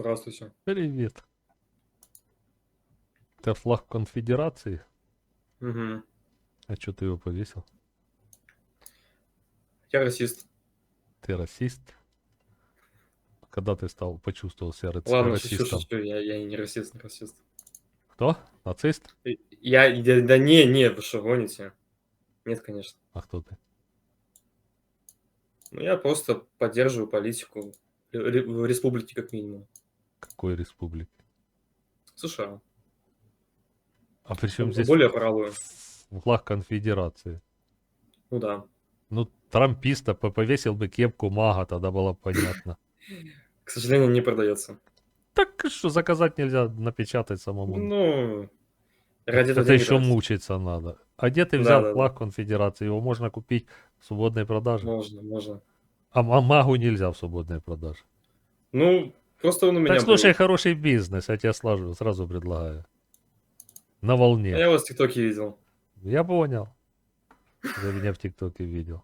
Здравствуйте. Привет. Это флаг конфедерации? Угу. А что ты его повесил? Я расист. Ты расист? Когда ты стал, почувствовал себя рац- Ладно, шучу, расистом? шучу, я, я не расист, не расист. Кто? Нацист? И- Я, я- да не, не, вы что, гоните? Нет, конечно. А кто ты? Ну, я просто поддерживаю политику ре- в республике как минимум. Какой республики? США. А при чем здесь Более правую. флаг конфедерации? Ну да. Ну, трамписта по- повесил бы кепку мага, тогда было понятно. К сожалению, не продается. Так что, заказать нельзя, напечатать самому. Ну, ради этого Это еще мучиться надо. А где ты взял да, да. флаг конфедерации? Его можно купить в свободной продаже. Можно, можно. А, а магу нельзя в свободной продаже. Ну, просто он у меня Так слушай, был. хороший бизнес, я тебе сразу, сразу предлагаю. На волне. А Я вас в ТикТоке видел. Я понял. Ты меня в ТикТоке видел.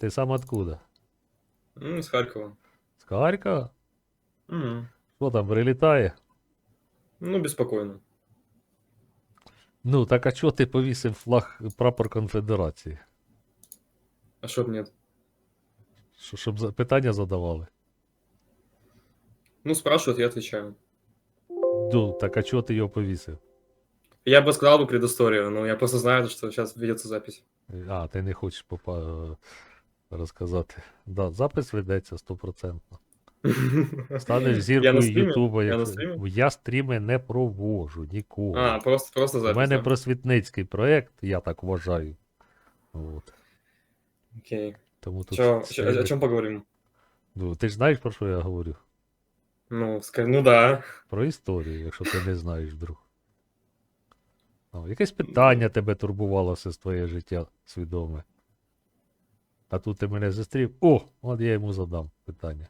Ты сам откуда? М, С Харькова. С Харькова? Мгм. Що там, прилітає? Ну, беспокойно. Ну, так а чого ти повісив флаг прапор конфедерації? А что нет? Що, щоб за- питання задавали? Ну, спрашивают, я отвечаю. Ну, так а чого ти його повісив? Я бы сказал бы предысторию, но я просто знаю, что сейчас ведется запись. А, ти не хочеш попа... е, розказати. Да, запис ведеться стопроцентно. Станеш Я зіркою на стрімі? Ютуба. Я на якщо- стрімі? Я стріми не провожу ніколи. А, просто, просто У запись. мене да? просвітницький проєкт, я так вважаю. От. Окей. Тому тут Чё, стріми- чё- о чем поговорим? Ну, ти ж знаєш, про що я говорю? Ну, ска- ну да. Про історію, якщо ти не знаєш, друг. Ну, якесь питання тебе турбувало все твоє життя свідоме. А тут ти мене зустрів. О, от я йому задам питання.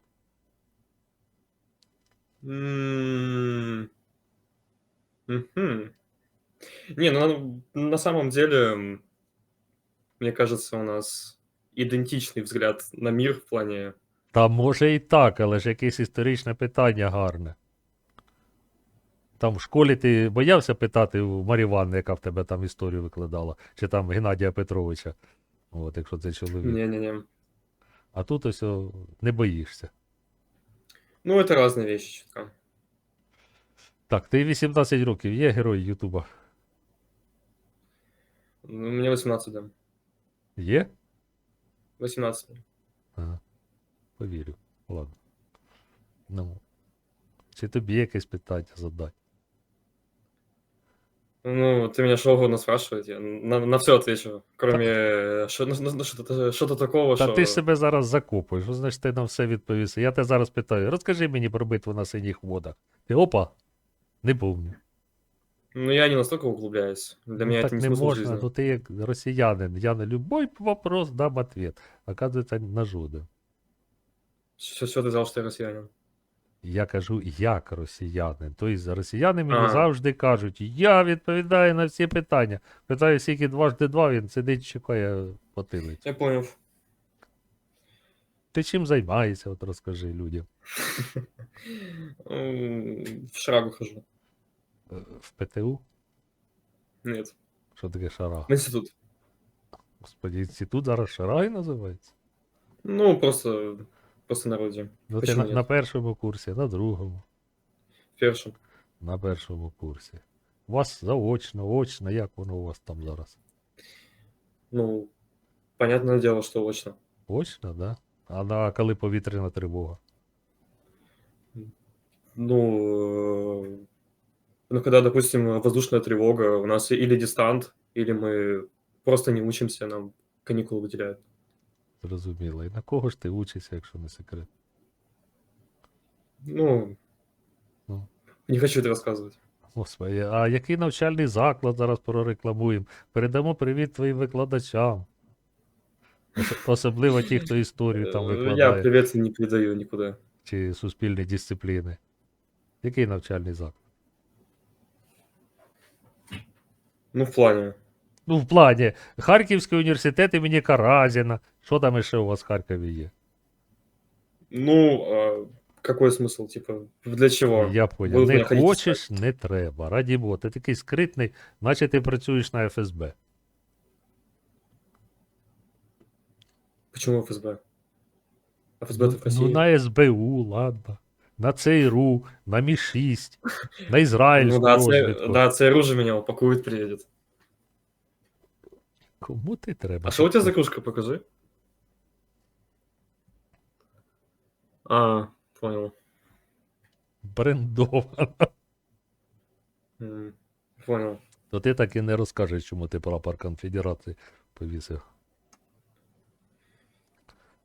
Мгм. Не, ну на самом деле, мне кажется, у нас идентичный взгляд на мир в плане... Та може і так, але ж якесь історичне питання гарне. Там в школі ти боявся питати у Марі Івановни, яка в тебе там історію викладала, чи там Геннадія Петровича, от, якщо це чоловік. Не-не-не. А тут ось о, не боїшся. Ну, это разные вещи. чутка. Так, ти 18 років, є герой Ютуба? Ну, Мне 18, да. Є? 18. Ага Повірю. Ладно. Ну. Чи тобі якесь питання задати? Ну, ты меня что угодно спрашиваете, я на, на все отвечу, кроме э, шо- ну, ну, что-то, что-то такого, Та что... ти ж себе зараз закопуєш, що значить ти нам все відповіси. Я тебе зараз питаю, розкажи мені про битву на синіх водах. Ти опа? Не помню. Ну, я не настолько углубляюсь. Для Ну, меня так это не не смысл можна, жизни. ну ти як росіянин. Я на любой вопрос дам ответ. Оказується, на жоден. Ты сказал, что я россиянин. Я кажу, як росіянин. Тобто росіяни мені Ага. завжди кажуть, я відповідаю на всі питання. Питаю, скільки дважди два, він сидить, чекає потилить. Я понял. Ти чим займаєшся, от розкажи людям. В шрагу хожу. Е, В ПТУ? Нет. Що таке шара? В институт. Господи, інститут зараз шарай називається. Ну, просто, просто на роде. Ну, ти Почему на, ні? на першому курсі, на другому, Першим. на першому курсі. У вас заочно, очно, як воно у вас там зараз? Ну, понятное дело, что очно. Очно, да? А на коли повітряна тривога? Ну, э, ну, когда, допустим, воздушная тревога, у нас или дистант, или мы просто не учимся, нам каникулы выделяют. Зрозуміло. І на кого ж ти учишся, якщо не секрет? Ну, Ну. не хочу это рассказывать. Господи, а який навчальний заклад зараз прорекламуємо? Передамо привіт твоїм викладачам. Ос- Особливо ті, хто історію там Э, Я викладає, привет не передаю никуда. чи суспільні дисципліни. Який навчальний заклад? Ну, в плане. Ну, в плані Харківський університет імені Каразіна. Що там іще у вас в Харкові є? Ну, э, какой смысл, типа, для чего? Я поняв. Будуть Не мене ходити хочеш, не треба. Раді Бога, ти такий скритний, наче ти працюєш на ФСБ. Почему ФСБ? А ФСБ-то в Ну, России. ну, на СБУ, ладно. На ЦРУ, на Мі-6, на ізраїльську Ну да, це, розвідку. да, ЦРУ же меня упакует, приедет. Кому ти треба? А что у тебя за кружка, покажи. А, понял. Брендована. М, Понял. То ти так і не розкажеш, чому ти прапор конфедерації повісив.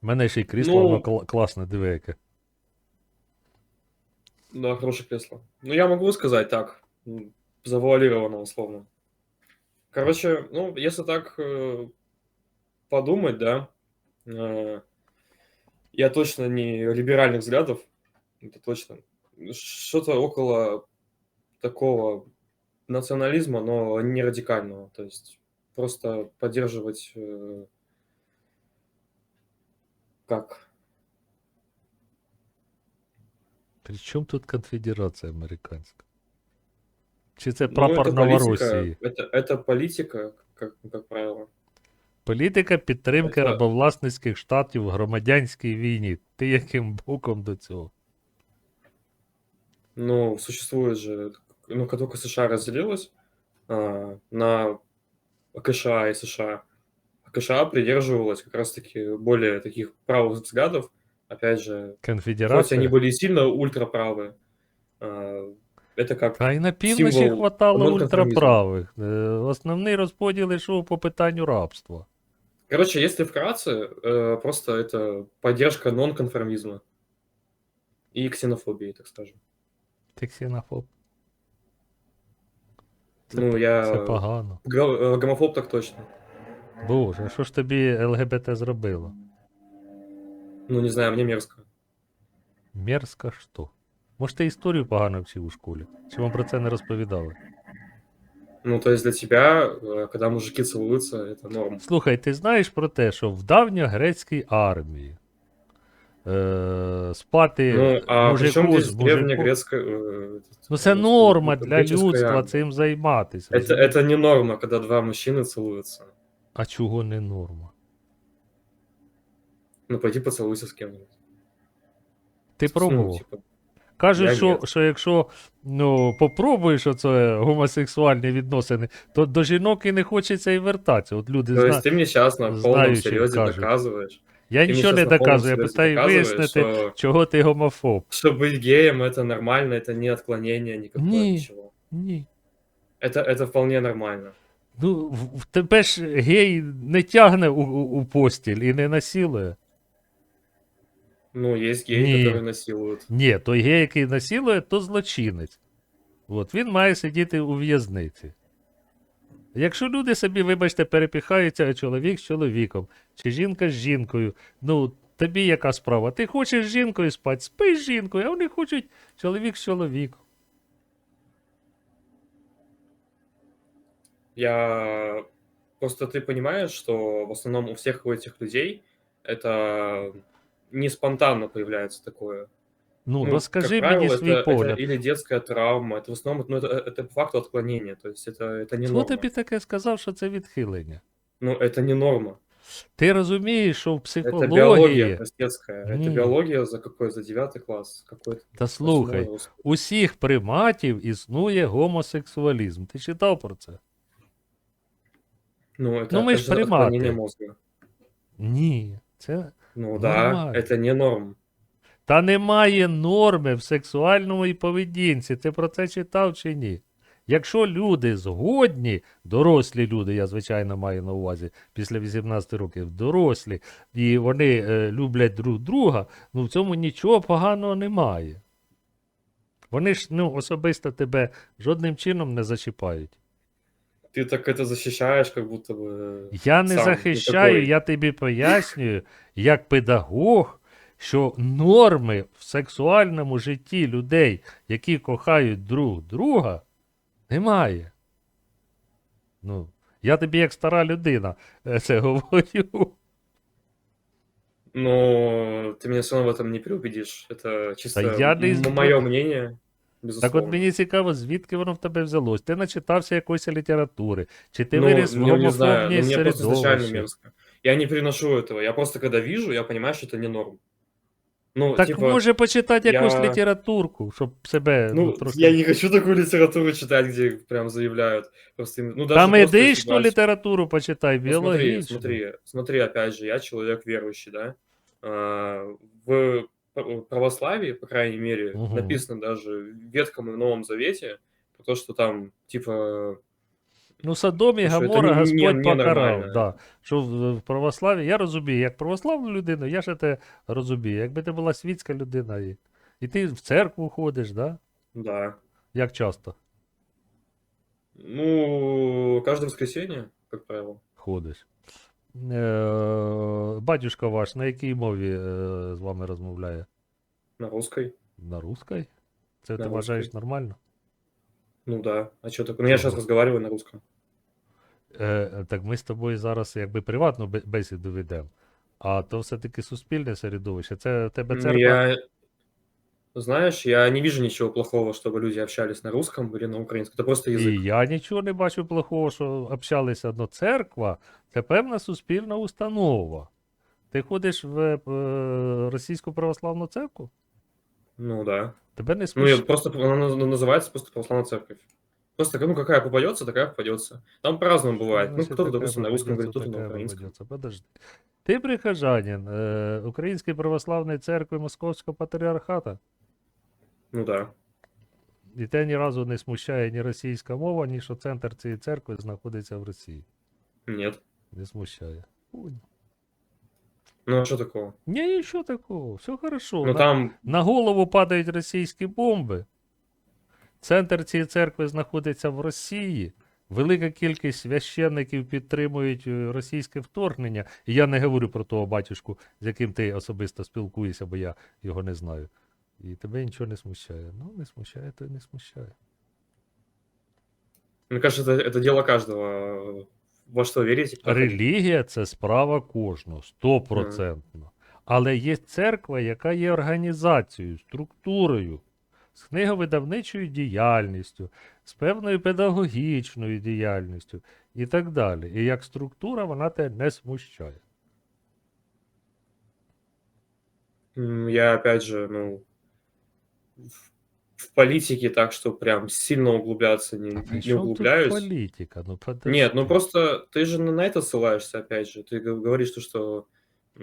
У мене ще й крісло, Ну- воно кла- класне, диви яке. Да, хорошее кресло. Ну, я могу сказать так, м, завуалированно, условно. Короче, ну, если так э, подумать, да, э, я точно не либеральных взглядов, это точно. Что-то около такого национализма, но не радикального. То есть просто поддерживать э, как При чому тут конфедерація американська? Чи це Ну, прапор это Новоросії? политика, это, это политика, как, как правило. Політика підтримки Це- рабовласницьких штатів в громадянській війні. Ти яким боком до цього? Ну, существует же, ну, как только США разделилась а, на КША и США, КША придерживалась как раз-таки более таких правых взглядов, опять же, хоть Конфедерація? они были и сильно ультраправые, а, это как Та й на півночі символ хватало нонконформізму. ультраправих. Е, Основний розподіл йшов по питанню рабства. Короче, если вкратце, э, просто это поддержка нонконформизма и ксенофобии, так скажем. Ти ксенофоб. Це, Ну, п- я це погано. гро- э, гомофоб так точно. Боже, а що ж тобі ЛГБТ зробило? Ну, не знаю, мне мерзко. Мерзко що? Може, ти історію погано вчив у школі? Чи вам про це не розповідали? Ну, то есть для тебя, э, когда мужики целуются, это норм. Слухай, ти знаєш про те, що в давньогрецькій армії е, спати Ну, а при мужику чем з здесь мужиком... древнегрецкая... э, Ну це э, норма для греческая людства армия? цим займатися. Это, розумієш? это не норма, когда два мужчины целуются. А чого не норма? Ну, пойди поцелуйся с кем-нибудь. Ти Ну, пробував? типа, Кажуть, Я що, ні. що якщо ну, попробуєш оце гомосексуальні відносини, то до жінок і не хочеться і вертатися. От люди то зна... есть ты мне сейчас на полном знающие серьезе кажут. доказываешь. Я Ты мне нічого щас не на полном доказую, я серьезе питаю доказываешь, вияснити, что, чого ти гомофоб. что быть геем это нормально, это не отклонение никакое, Не. ничего. Ні. Это, это вполне нормально. Ну, в, в тебе ж гей не тягне у, у, у постіль і не насилує. Ну, есть геи, Не. которые насилуют. Ні, той гей, який насилує, то злочинець. От він має сидіти у в'язниці. Якщо люди собі, вибачте, перепіхаються чоловік з чоловіком, чи жінка з жінкою, ну тобі яка справа? Ти хочеш з жінкою спати, спи з жінкою, а вони хочуть чоловік з чоловіком. Я просто ты понимаешь, что в основном у всех у этих людей это не спонтанно появляется такое. Ну, Ну, розкажи как мені правило, свій это, это погляд. или детская травма, это в основном ну, это, это по факту отклонение, то есть это, это не Хто норма. тобі таке сказав, що це відхилення? Ну, это не норма. Ти розумієш, що в Это биология психології. простецкая. Не. Это биология за какой? За девятый класс. Какой-то. Та слухай, восьмой, господи. усіх приматів існує гомосексуалізм. Ти читав про це? Ну, это, Ну, мы это ж же отклонение приматы. мозга. Ні. Це Ну да, это не норм. Та немає норми в сексуальному поведінці. Ти про це читав чи ні? Якщо люди згодні, дорослі люди, я звичайно маю на увазі після 18 років, дорослі, і вони е, люблять друг друга, ну в цьому нічого поганого немає. Вони ж ну, особисто тебе жодним чином не зачіпають. Ты так это защищаешь, как будто бы... Я не сам захищаю, такой. я тобі пояснюю, як педагог, що норми в сексуальному житті людей, які кохають друг друга, немає. Ну, я тобі як стара людина е, це говорю. Но ты меня все равно в этом не переубедишь. Это чисто я не м- изб- мое мнение, Так безусловно. от мені цікаво, звідки воно в тебе взялось? Ти начитався якоїсь літератури, чи ти ну, виріс в ну, гомофобній ну, изначально середовищі? Я не переношу этого. Я просто когда вижу, я понимаю, что это не норм. Ну, Так типа, може почитати якусь я- літературку, щоб себе ну, ну, трохи. я не хочу такую литературу читать, где прям заявляют. Просто, ну, даже Там если літературу почитай, Ну, смотри, смотри, смотри, опять же, я человек верующий, да. В православии, по крайней мере, Мгм. написано даже в Ветхом и Новом Завете, про то, что там, типа, Ну, Содом і Гамора Господь не- покарав. Да. Що в, православі, я розумію, як православну людину, я ж це розумію. Якби ти була світська людина, і, і ти в церкву ходиш, да? да. як часто Ну, каждое воскресенье, как правило. ходиш. Е, батюшка ваш на якій мові е, з вами розмовляє? На русской. На русской? Це На ти вважаєш нормально? Ну да. А что такое? Ну, я Чего? разговариваю на русском. Е, так ми з тобою зараз якби приватну бесіду ведемо. А то все-таки суспільне середовище. Це тебе церква. я... Знаешь, я не вижу ничего плохого, чтобы люди общались на русском или на украинском. Это просто язык. І я нічого не бачу плохого, що общалися до церква. Це певна суспільна установа. Ти ходиш в е, російську православну церкву? Ну да. Тебе не Ну, смущає. я просто, она наз- называется просто православная церковь. Просто, ну, какая попадется, такая попадется. Там по-разному бывает. Ну, Значить, кто-то, така допустим, на русском говорит, попадеться, кто-то на така украинском. попадеться. Подожди. Ти прихожанин е, Української православної церкви Московського патріархата. Ну да. І те ні разу не смущає ні російська мова, ні що центр цієї церкви знаходиться в Росії. Нет. Не смущає. Ой. Ну, а что такого? Ні, нічого такого, все хорошо. Ну, На- там, На голову падають російські бомби. Центр цієї церкви знаходиться в Росії. Велика кількість священників підтримують е, російське вторгнення. І я не говорю про того батюшку, з яким ти особисто спілкуєшся, бо я його не знаю. І тебе нічого не смущає. Ну, не смущає, то не смущає. мне кажется, это, это дело каждого. Во что верить. Релігія це справа кожного, стопроцентно. Але є церква, яка є організацією, структурою, з книговидавничою діяльністю, з певною педагогічною діяльністю і так далі. І як структура вона тебе не смущає. М, Я, опять же, ну, в, в политике так, что прям сильно углубляться не, При не чому тут углубляюсь. політика? Ну, подожди. Нет, ну просто ты же на на это ссылаешься, опять же. Ты г- говоришь, то, что...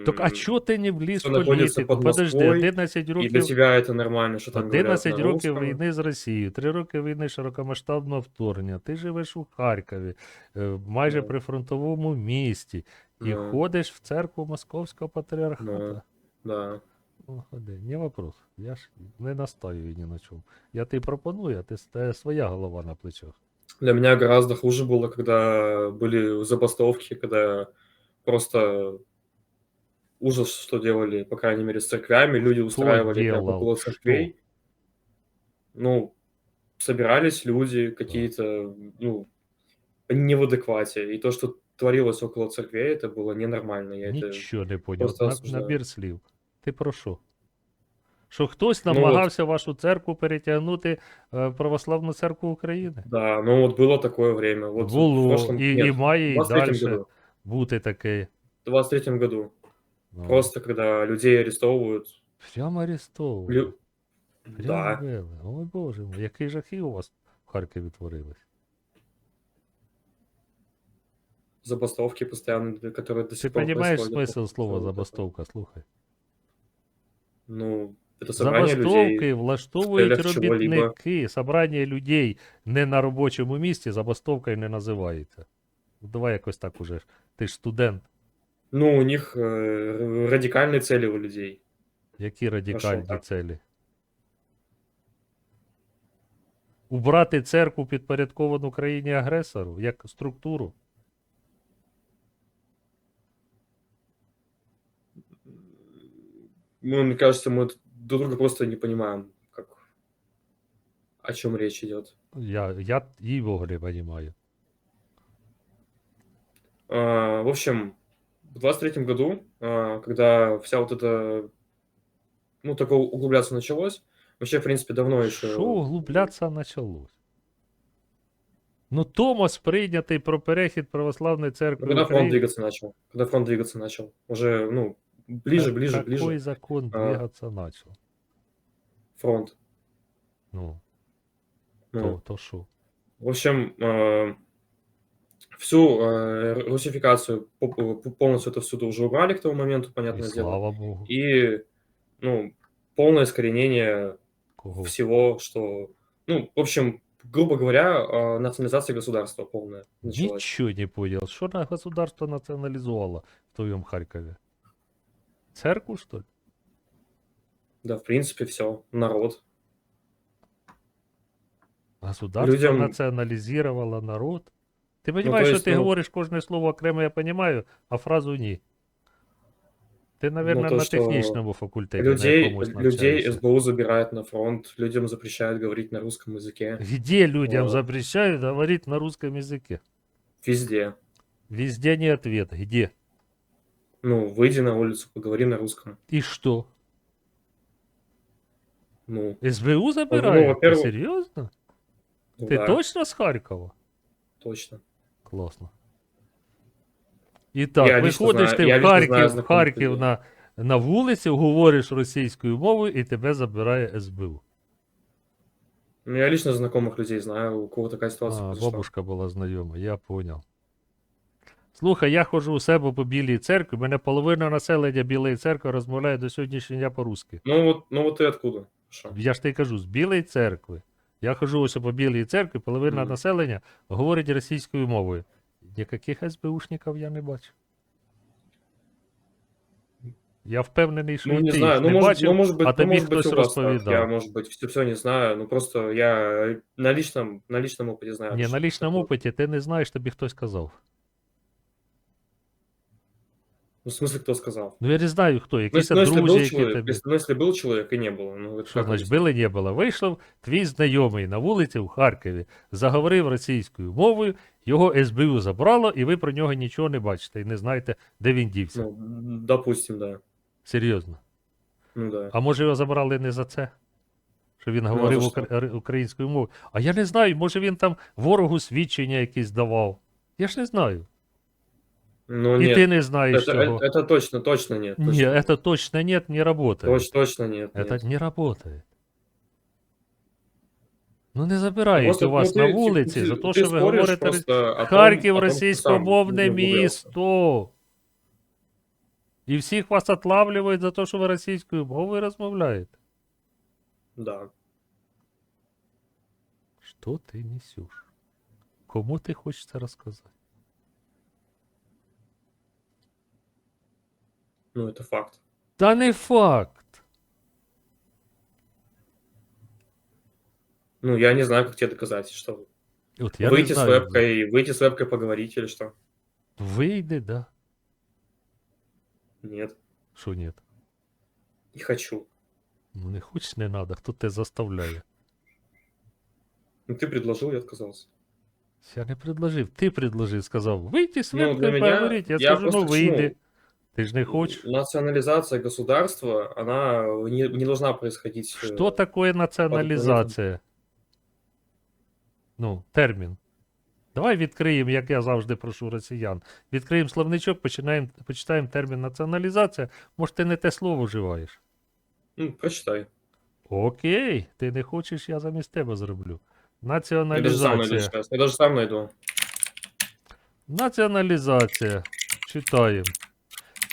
Так а м, чого ти не вліз в що знаходиться політику? під Подожди, Москвою, 11 И років. для тебя это нормально, что там говорят 11 на років русском. війни з Росією, 3 роки війни широкомасштабного вторгнення. Ти живеш у Харкові, е, майже Ну. при фронтовому місті, і Ну. ходиш в церкву Московського патріархата. Да. Ну, ходи, не вопрос. Я ж не настаюю ні на чому. Я тобі пропоную, а ти с- своя голова на плечах. Для меня гораздо хуже было, когда были забастовки, когда просто ужас, что делали, по крайней мере, с церквями. Люди устраивали прямо делал? около Что? церквей. Ну, собирались люди какие-то, ну, не в адеквате. И то, что творилось около церквей, это было ненормально. Я это... Нічого не поняв. просто На, осуждаю. набір слів. Ти про що? Що хтось Ну, от- намагався вашу церкву перетягнути е, в православну церкву України? Да, ну вот было такое время. Вот в Було, прошлом... і, нет, і має в і 23 далі году. бути таке. В 23 году. Ну, Просто когда людей арестовывают. Прямо арестовували. Лю... Прямо Да. били. Ой Боже мой, які жахи у вас в Харкові творились. забастовки постоянно, которые до Ти сих пор розумієш происходят. смисл слова Вот это. забастовка? Слухай. Ну, это собрание Забастовки людей. влаштовують целях чого-либо. робітники. Собрання людей не на робочому місці забастовкою не називається. Ну, Давай якось так уже. Ти ж студент. Ну, у них э, радикальные цели у людей. Які радикальні так. цілі? Убрати церкву підпорядковану країні агресору як структуру. Ну, мне кажется, мы друг друга просто не понимаем, как, о чем речь идет. Я, я їй Богу не розумію. А, в общем, В 23 году, а, когда вся вот эта, ну, такое углубляться началось, вообще, в принципе, давно еще... Що углублятися почалось? Ну, Томос прийнятий про перехід православної Ну, церкви Когда фронт України. двигаться начал. Когда фронт двигаться начал. Уже, ну, ближе, Как- ближе, Какой ближе. закон А. двигаться начал? Фронт. Ну, Ну, то, то що? В общем, э, всю э, русификацию по- по- полностью это всюду уже убрали к тому моменту, І понятное дело. слава Богу. И, ну, полное искоренение Кого? всего, что, ну, в общем, грубо говоря, э, национализация государства полная началась. Нічого не понял. Що на государство націоналізувало в твоєму Харкові? Церкву, що ли? Да, в принципе, все. Народ. Государство Людям- націоналізувало народ. Ти розумієш, то що есть, ти ну- говориш кожне слово окремо, я розумію, а фразу ні. Ти, мабуть, Ну, то, на що технічному факультеті. на Людей, якомусь людей навчаєшся. СБУ забирают на фронт, людям запрещают говорить на русском языке. Где людям Вот. запрещают говорить на русском языке? Везде. Везде не ответ. Где? Ну, выйди на улицу, поговори на русском. И что? Ну, СБУ забирает? Ты во-первых, серьезно? ну Ты да, точно с Харькова? точно. Классно. Итак, Я лично виходиш знаю- ти я в лично знаю Харків, в знакомих Харків людей. на, на вулиці, говориш російською мовою і тебе забирає СБУ. Ну, я лично знакомых людей знаю, у кого такая ситуация А, произошла. бабушка була знайома, я поняв. Слухай, я ходжу у себе по Білій церкві, мене половина населення Білої церкви розмовляє до сьогоднішнього дня по-рузьки. Ну вот, ну вот ты откуда? Шо? Я ж тобі кажу, з Білої церкви. Я ходжу ось по Білій церкві, половина Мгм. населення говорить російською мовою. Ніяких СБУшників я не бачу. Я впевнений, що Ну, і не ти знаю, їх ну не может, бачив, ну, может быть, а ну, тобі может быть, хтось у вас так. розповідав. Я, может быть, все, все не знаю, ну просто я на личном, на личном опыте знаю. Ні, что на лічному такое. опиті ти не знаєш, тобі хтось казав. Ну, в смысле, кто сказал? Ну я не знаю хто, Ну, якісь если, ну, если друзі, был які человек, тобі. если, ну, если был человек и не было, ну, это Що как значить, объяснить? били не було. Вийшов твій знайомий на вулиці в Харкові, заговорив російською мовою, його СБУ забрало, і ви про нього нічого не бачите і не знаєте, де він дівся. Ну, допустим, да. Серйозно. Ну да. А може його забрали не за це? Що він говорив за укра- р- українською мовою. А я не знаю, може він там ворогу свідчення якісь давав. Я ж не знаю. Ну, І нет. ти не знаєш это, цього. это, это точно, точно нет. Точно, Ні, это точно нет, не работает. Точ- точно нет. Это нет. не работает. Ну не забирають Просто, у вас ну, на ти- вулиці ти- за ти те, що ви спориш говорите. просто о том- Харків о том, що російськомовне сам не виявився. місто. І всіх вас отлавлюють за те, що ви російською мовою розмовляєте. Да. Що ти несеш? Кому ти хочеш це розказати? Ну, это факт. Та не факт. Ну, я не знаю, как тебе доказать, что От я выйти не с знаю. вебкой, выйти с вебкой поговорить или что? Вийде, да. Нет, Що ні? не хочу. Ну не хочеш, не треба, хто тебе заставляє. Ну, ты предложил, я отказался. Я не предложив. Ти предложив, сказав, вийти з Ну, для вебкою меня- поговорити. Я, я скажу, ну к вийди. чему? Ти ж не хочеш. Национализация государства, она не, не должна происходить. э, Що таке націоналізація? Ну, термін. Давай відкриємо, як я завжди прошу росіян. Відкриємо словничок, починаємо, почитаємо термін націоналізація. Може, ти не те слово вживаєш. Ну, прочитай. Окей, ти не хочеш, я замість тебе зроблю. Націоналізація. Я даже сам найду. Націоналізація. Читаємо.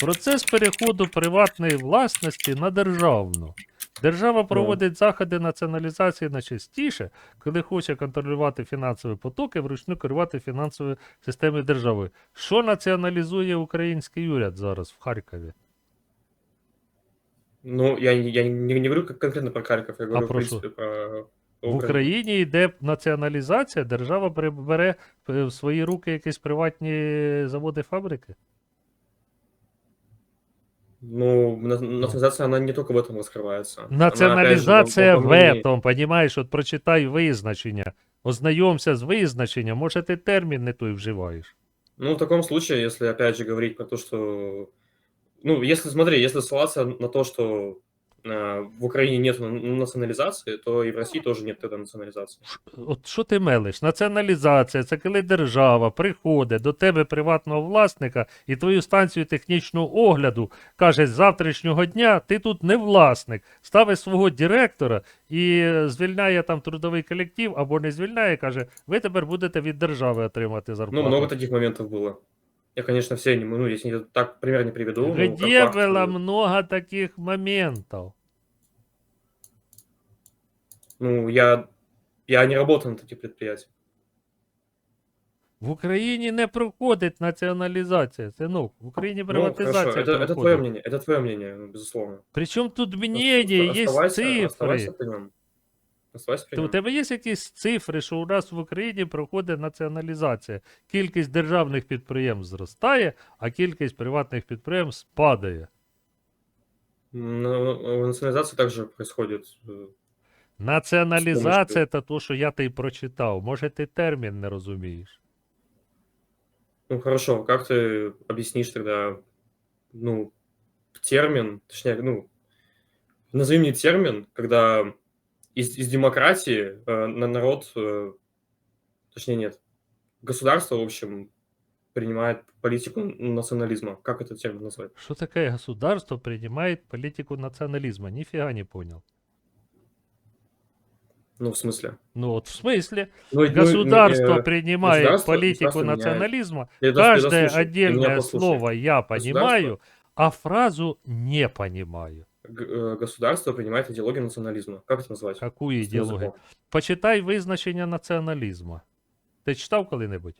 Процес переходу приватної власності на державну. Держава проводить заходи націоналізації найчастіше, коли хоче контролювати фінансові потоки, вручну керувати фінансовою системою держави. Що націоналізує український уряд зараз в Харкові? Ну, я, не- я не, не говорю конкретно про Харьков, я говорю, в про принципе, про, про В Україні йде націоналізація, держава прибере е, в свої руки якісь приватні заводи, фабрики. Ну, на- национализация, она не только в этом раскрывается. Она, опять же, Націоналізація во- в во многие- этом, понімаєш, от прочитай визначення. Ознайомся з визначенням, може ти термін не той вживаєш. Ну, в таком случае, если опять же говорить про то, что... Ну, если, смотри, если ссылаться на то, что а, в Украине нет национализации, то и в России тоже нет тогда национализации. Ш- От що ти мелиш? Націоналізація це коли держава приходить до тебе приватного власника і твою станцію технічного огляду каже, з завтрашнього дня ти тут не власник, ставить свого директора і е, звільняє там трудовий колектив або не звільняє, каже, ви тепер будете від держави отримати Ну, зарплату. много таких моментов было. Я, конечно, все, не, ну, если не так пример не приведу. ну, как Где факт, было э, много таких моментов? Ну, я, я не работал на таких предприятиях. В Україні не проходить націоналізація, синок. В Україні Ну, хорошо, приватизація это, это проходить. твое мнение, это твое мнение, ну, безусловно. Причому тут Ост- мнення, є оставайся, цифри. Оставайся при нем. Оставайся при Ти, у нем. тебе є якісь цифри, що у нас в Україні проходить націоналізація. Кількість державних підприємств зростає, а кількість приватних підприємств падає. Ну, ну, Национализация также происходит. э, Націоналізація це то, що я ти й прочитав. Може, ти термін не розумієш. Ну, хорошо, как ты объяснишь тогда, ну, термин, точнее, ну, назови мне термин, когда из, из демократии э, на народ, э, точнее, нет, государство, в общем, принимает политику национализма. Как этот термин назвать? Що таке государство приймає політику націоналізму? Ніфіга не понял. Ну, в смысле? Ну от в смислі, Ну, и- ну, государство э, принимает государство- политику государство меняет. национализма, ты даже- ты каждое дослушай, ты меня отдельное послушай. слово я Государство- понимаю, а фразу не понимаю. Г- э, Государство принимает идеологию национализма. Как это назвать? Какую Простым ідеологію? языком. Почитай визначення націоналізму. Ти читав коли-небудь?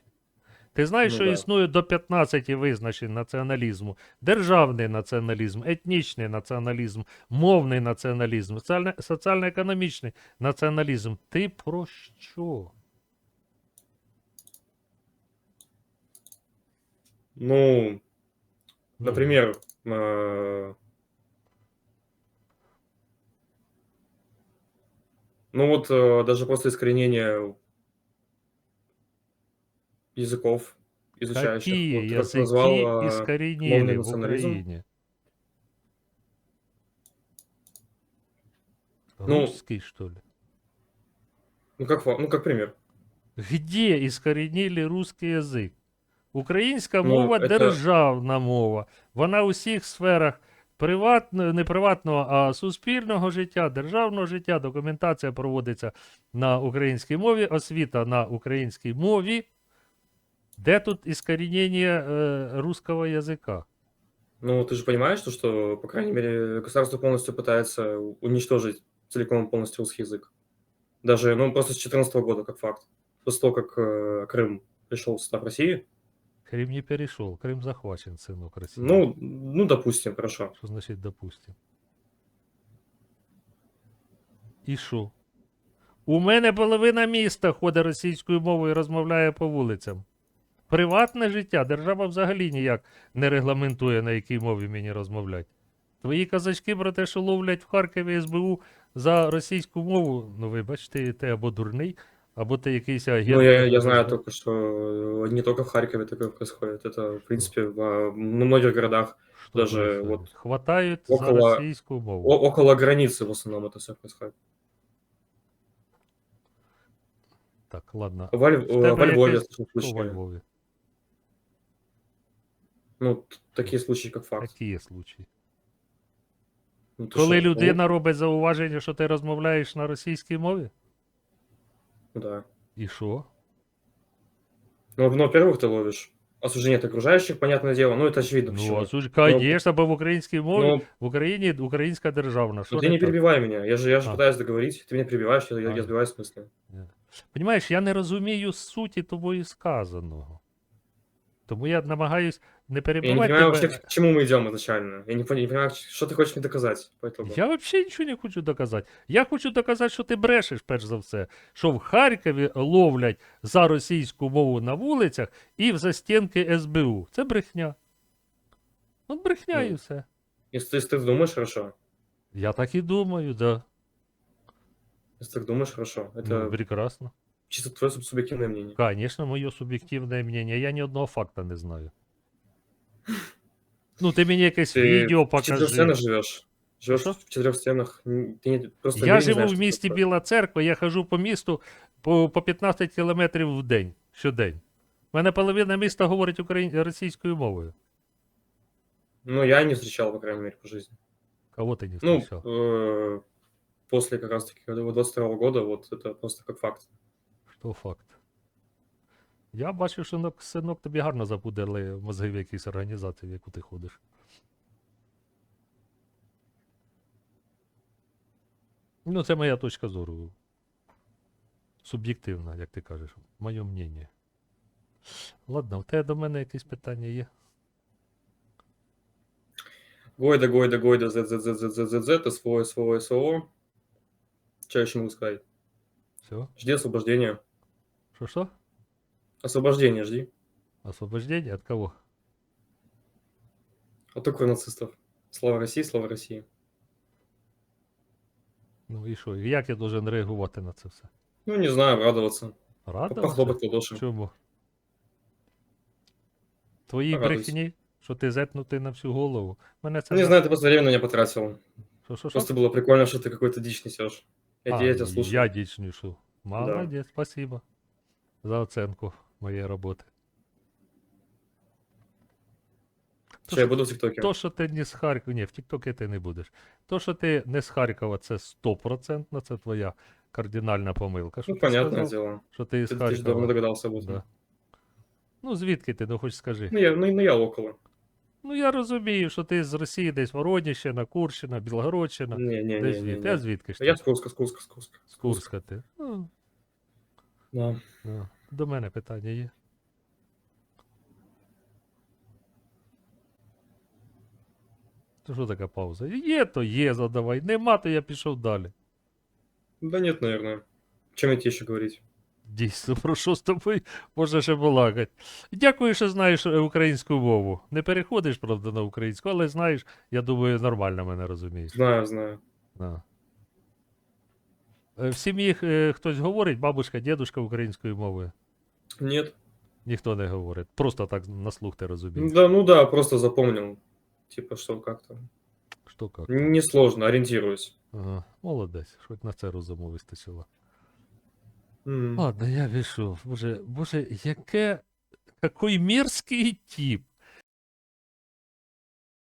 Ти знаєш, Ну що да. існує до 15 визначень націоналізму: державний націоналізм, етнічний націоналізм, мовний націоналізм, соціально- соціально-економічний націоналізм. Ти про що? Ну, Ну, Например, э, ну вот э, даже после искоренения языков изучающих, Какие вот как ты языки назвал, э, искоренили мовный в национализм? Украине? Ну, Русский, что ли? ну как, фа- ну как пример. Где искоренили русский язик? Українська Ну, мова это- державна мова. Вона у всіх сферах приватного, не приватного, а суспільного життя, державного життя. Документація проводиться на українській мові, освіта на українській мові. Де тут іскорінення е, русского язика? Ну, ты же понимаешь, то, что, по крайней мере, государство полностью пытается уничтожить целиком и полностью русский язык. Даже, ну, просто с 2014 года, как факт. После того, как э, Крым пришел в состав России, Крим не перейшов, Крим захвачен, синок Росії. ну, ну, допустим, хорошо. Що значить допустим? І що? У мене половина міста ходить російською мовою і розмовляє по вулицям. Приватне життя держава взагалі ніяк не регламентує, на якій мові мені розмовляти. Твої казачки про те, що ловлять в Харкові СБУ за російську мову, ну вибач, ти, ти або дурний, або ти якийсь агент. Ну, я, я який знаю знає. только, что э, не только в Харькове такое происходит. Это, в принципе, в а, на многих городах, Що даже происходит? вот Хватають за около- російську мову. о- около границы в основном это все происходит. Так, ладно. Во, Ль- В тебе во Львове якесь- слышал Ну, т- такие случаи, как факт. Які є случаї? Ну, ты Коли что, людина робить зауваження, що ти розмовляєш на російській мові? Ну, да. І що? Ну, ну, во-первых, ты ловишь осуждение от окружающих, понятное дело. Ну, это очевидно. Ну, почему. а слушай, конечно, бо в українській мові, Ну, в Україні українська державна. Що ну, ты не не так? перебивай меня. Я же, я же А. пытаюсь договорить. Ты меня перебиваешь, я, я, А. я сбиваюсь с мысли. Понімаєш, я не розумію суті тобою сказаного. Тому я намагаюсь не Я не перебивати понимаю тебе. вообще, к чему мы идем изначально. Я не, пон- не понимаю, что ты хочешь мне доказать по итогу. Я взагалі нічого не хочу доказати. Я хочу доказати, що ти брешеш, перш за все, що в Харкові ловлять за російську мову на вулицях і в застінки СБУ. Це брехня. От брехня і Ну, все. Если, ты- если ты думаешь, хорошо. Я так і думаю, да. Если ты так думаешь, хорошо. Ну, Это, прекрасно. чисто твое суб- субъективное мнение. Конечно, моє суб'єктивне мнение. Я ні одного факта не знаю. Ну, ти мені якесь Ты відео в четырех покажи. стенах живешь. Живешь Что? в четырех стенах. м, Ты не, просто Я не живу знаешь, в что місті такое. Біла Церква, я хожу по місту по, по 15 кілометрів в день, щодень. У мене половина міста говорить україн... російською мовою. Ну, я не встречал, по крайней мере, по жизни. Кого ти не Ну, встречав? э, после как раз-таки 22 года, вот это просто как факт. Що факт? Я бачу, що синок тобі гарно забудили мозги в якійсь організації, в яку ти ходиш. Ну, це моя точка зору. Суб'єктивна, як ти кажеш. Моє мнення. Ладно, у тебе до мене якісь питання є? Гойда, Гойда, Гойда, Z, СВО, СВО, СВО. Еще могу сказать? Все? Жди освобождения. Що що? Освобождения жди. Освобождение от кого? От только нацистов. Слава России, слава России. Ну і що? І Як я должен реагувати на це все? Ну, не знаю, радоваться. Радо? Похлопать в ладоши. Чому? Твої Радуйся. брехні, що ти зетнутий на всю голову. Мене це Не за- знаю, ты просто время на меня потратил. Що, що, що? Просто было прикольно, что ты какой-то дичь несешь. Я, А, я тебя слушаю. Я дичь нешу. Молодець, спасибо за оценку моєї роботи. Что, я буду в ТикТоке? То, що ти не з Харкова, ні, в Тіктокі ти не будеш. То, що ти не з Харкова, це стопроцентно, це твоя кардинальна помилка. Що Ну, ти понятное сказав, дело. що ти з Ты, ты же давно Харкова. догадался об этом. Да. Ну, звідки ти, ну хоч скажи. Ну, я, ну, ну, я около. Ну я розумію, що ти з Росії десь Воронівщина, Курщина, Білгородщина. Не, не, Десь не, звідти. не, А не. звідки ж Я ти? с Курска, с Курска, с Курска. З Курська ти. Ну, Да. ну, до мене питання є. То що така пауза? Є, то є, задавай. Нема, то я пішов далі. Да нет, наверное. Чем тебе еще говорить? Дійсно, про що з тобою можна ще балакати. Дякую, що знаєш е, українську мову. Не переходиш, правда, на українську, але знаєш, я думаю, нормально мене розумієш. Знаю, знаю. Да. Е, В сім'ї е, хтось говорить, бабушка, дідушка українською мовою. Нет. Ніхто не говорить. Просто так на слух ти розумієш. Да, ну да, просто запомнил. Типа, что как-то. Що як? Несложно, ориентируюсь. Ага, молодець, хоч на це розуму вистачило. М. Ладно, я пішов. Боже, боже, яке. Какой мерзкий тип.